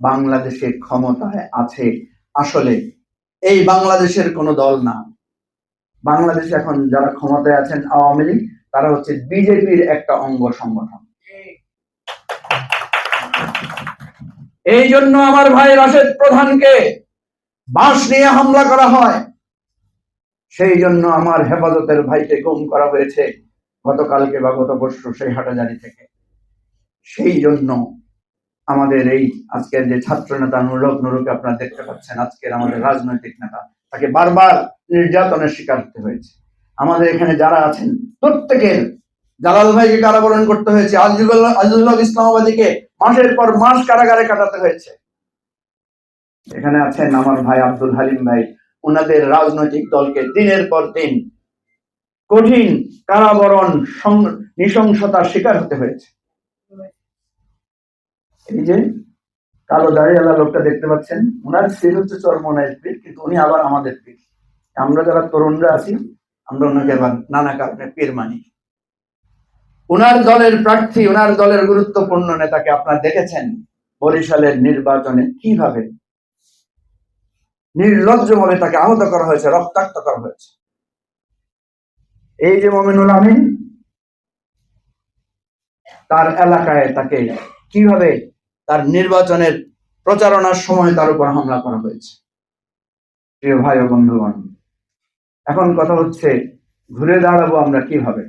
বাংলাদেশে ক্ষমতায় আছে। আসলে এই বাংলাদেশের কোনো দল না। বাংলাদেশে এখন যারা ক্ষমতায় আছেন আওয়ামী লীগ, তারা হচ্ছে বিজেপির একটা অঙ্গ সংগঠন। এই জন্য আমার ভাই রাশেদ প্রধানকে বাঁশ নিয়ে হামলা করা হয়। সেই জন্য আমার হেফাজতের ভাইকে গুম করা হয়েছে গতকালকে বা গত পরশু সেই হাটাজারি থেকে। সেই জন্য আমাদের এই আজকের যে ছাত্র নেতা নুরক নুরুকে আপনারা দেখতে পাচ্ছেন, আজকের আমাদের রাজনৈতিক নেতা। তাকে বারবার নির্যাতনের শিকার হতে হয়েছে। আমাদের এখানে যারা আছেন, প্রত্যেকের, জালাল ভাইকে কারাবরণ করতে হয়েছে ইসলামাবাদীকে মাসের পর মাস কারাগারে কাটাতে হয়েছে। এখানে আছেন আমার ভাই আব্দুল হালিম ভাই। ওনাদের রাজনৈতিক দলকে দিনের পর দিন কঠিন কারাবরণ নৃশংসতার শিকার হতে হয়েছে। এই যে কালো দাড়িওয়ালা লোকটা দেখতে পাচ্ছেন ওনার স্ত্রী হচ্ছে চরমনায় পীর কিন্তু উনি আবার আমাদের পীর আমরা যারা তরুণরা আছি, আমরা ওনাকে আবার নানা কারণে পীর মানি। ওনার দলের প্রার্থী ওনার দলের গুরুত্বপূর্ণ নেতাকে আপনারা দেখেছেন বরিশালের নির্বাচনে কীভাবে? নির্লজ্জভাবে তাকে আহত করা হয়েছে, রক্তাক্ত করা হয়েছে। এই যে মমিনুল আমিন, তার এলাকায় তাকে কীভাবে তার নির্বাচনের প্রচারণার সময় তার উপর হামলা করা হয়েছে। প্রিয় ভাই ও বন্ধুগণ, এখন কথা হচ্ছে ঘুরে দাঁড়াবো আমরা কীভাবে?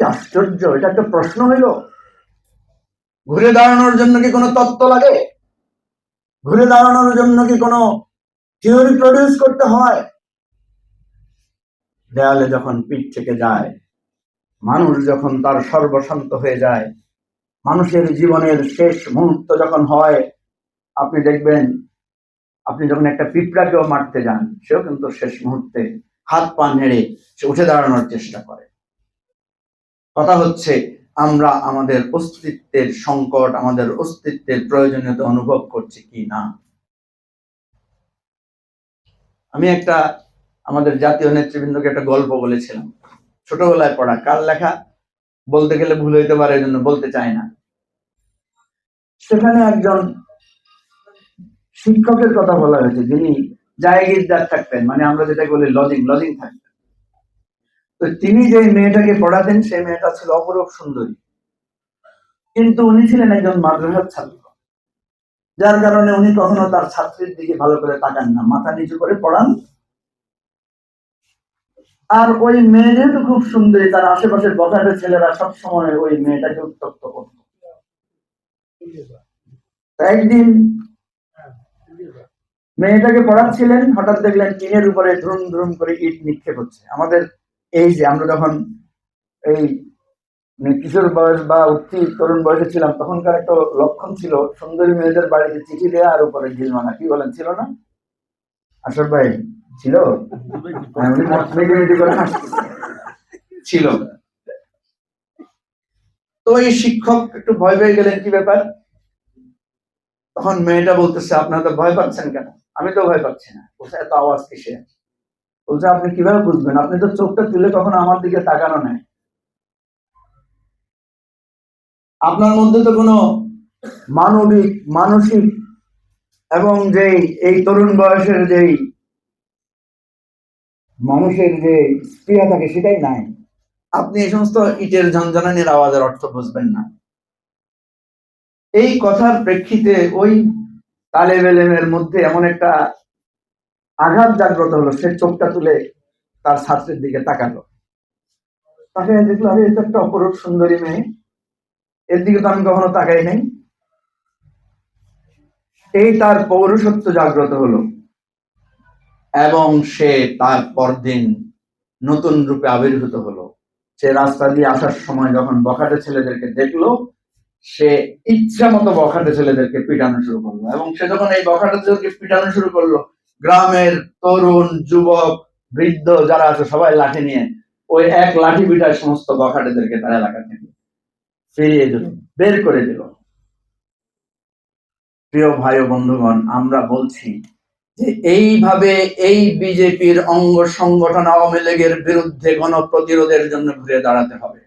আশ্চর্য, এটা একটা প্রশ্ন হইল ঘুরে দাঁড়ানোর জন্য কি কোনো তত্ত্ব লাগে? ঘুরে দাঁড়ানোর জন্য কি কোনো থিওরি প্রডিউস করতে হয়? দেয়ালে যখন পিঠ থেকে যায়, মানুষ যখন তার সর্বশান্ত হয়ে যায় মানুষের জীবনের শেষ মুহূর্ত যখন হয়, আপনি দেখবেন, আপনি যখন একটা পিঁপড়াকেও মারতে যান, সেও কিন্তু শেষ মুহূর্তে হাত পা নেড়ে সে উঠে দাঁড়ানোর চেষ্টা করে। কথা হচ্ছে, আমরা আমাদের অস্তিত্বের সংকট, আমাদের অস্তিত্বের প্রয়োজনীয়তা অনুভব করছি কি না? আমি একটা, আমাদের জাতীয় নেতৃবৃন্দকে একটা গল্প বলেছিলাম। ছোটবেলায় পড়া কার লেখা? বলতে গেলে ভুল হইতে পারে, এজন্য বলতে চাই না। সেখানে একজন শিক্ষকের কথা বলা হয়েছে, যিনি জায়গিরদার থাকতেন মানে আমরা যেটা বলি লজিং লজিং থাকতেন। তো তিনি যে মেয়েটাকে পড়াতেন, সেই মেয়েটা ছিল অপরূপ সুন্দরী। কিন্তু উনি ছিলেন একজন মাদ্রাসার ছাত্র। যার কারণে উনি কখনো তার ছাত্রীর দিকে ভালো করে তাকান না। মাথা নিচু করে পড়ান আর ওই মেয়ে যেহেতু খুব সুন্দরী, তার আশেপাশের বখাটে ছেলেরা সব সময় ওই মেয়েটাকে উত্তপ্ত করত। একদিন মেয়েটাকে পড়াচ্ছিলেন, হঠাৎ দেখলেন টিনের উপরে ধুম ধুম করে ইট নিক্ষেপ হচ্ছে। আমাদের এই যে, আমরা যখন এই কিশোর বয়স বা উঠতি তরুণ বয়সে ছিলাম, তখনকার একটা লক্ষণ ছিল, সুন্দরী মেয়েদের বাড়িতে চিঠি দেওয়া আর উপরে ঢিল মানা কি বলেন, ছিল না? ভাই ছিল? হ্যাঁ, হাসতেছে। ছিল। তো এই শিক্ষক একটু ভয় পেয়ে গেলেন কি ব্যাপার? তখন মেয়েটা বলতেছে আপনারা তো ভয় পাচ্ছেন কেন? আমি তো ভয় পাচ্ছি না। বলছে এত আওয়াজ কিসে বলছে আপনি কীভাবে বুঝবেন? আপনি তো চোখটা তুলে কখনো আমার দিকে তাকানো নাই। আপনার মধ্যে তো কোনো মানবিক মানসিক এবং যেই, এই তরুণ বয়সের যেই মানুষের যে স্পৃহা থাকে সেটাই নাই। আপনি এই সমস্ত ইটের ঝনঝনানির আওয়াজের অর্থ বুঝবেন না। এই কথার প্রেক্ষিতে ওই তালেবেলেমের মধ্যে এমন একটা আঘাত জাগ্রত হলো, সে চোখটা তুলে তার ছাত্রের দিকে তাকালো। তাকে দেখল, আরে, এটা একটা অপরূপ সুন্দরী মেয়ে। এর দিকে তো আমি কখনো তাকাই নাই। এই তার পৌরসত্ব জাগ্রত হলো। এবং সে তার পরদিন নতুন রূপে আবির্ভূত হলো। সে রাস্তা দিয়ে আসার সময় যখন বখাটে ছেলেদেরকে দেখল, সে ইচ্ছা মতো বখাটে ছেলেদেরকে পিটানো শুরু করল। এবং সে যখন এই বখাটে ছেলেদেরকে পিটানো শুরু করল, গ্রামের তরুণ, যুবক, বৃদ্ধ যারা আছে, সবাই লাঠি নিয়ে ওই এক লাঠি পিটায় সমস্ত বখাটেদেরকে তার এলাকা থেকে ফিরিয়ে দিল, বের করে দিল। প্রিয় ভাই ও বন্ধুগণ, আমরা বলছি যে এইভাবে এই বিজেপির অঙ্গ সংগঠন আওয়ামী লীগের বিরুদ্ধে গণপ্রতিরোধের জন্য ঘুরে দাঁড়াতে হবে।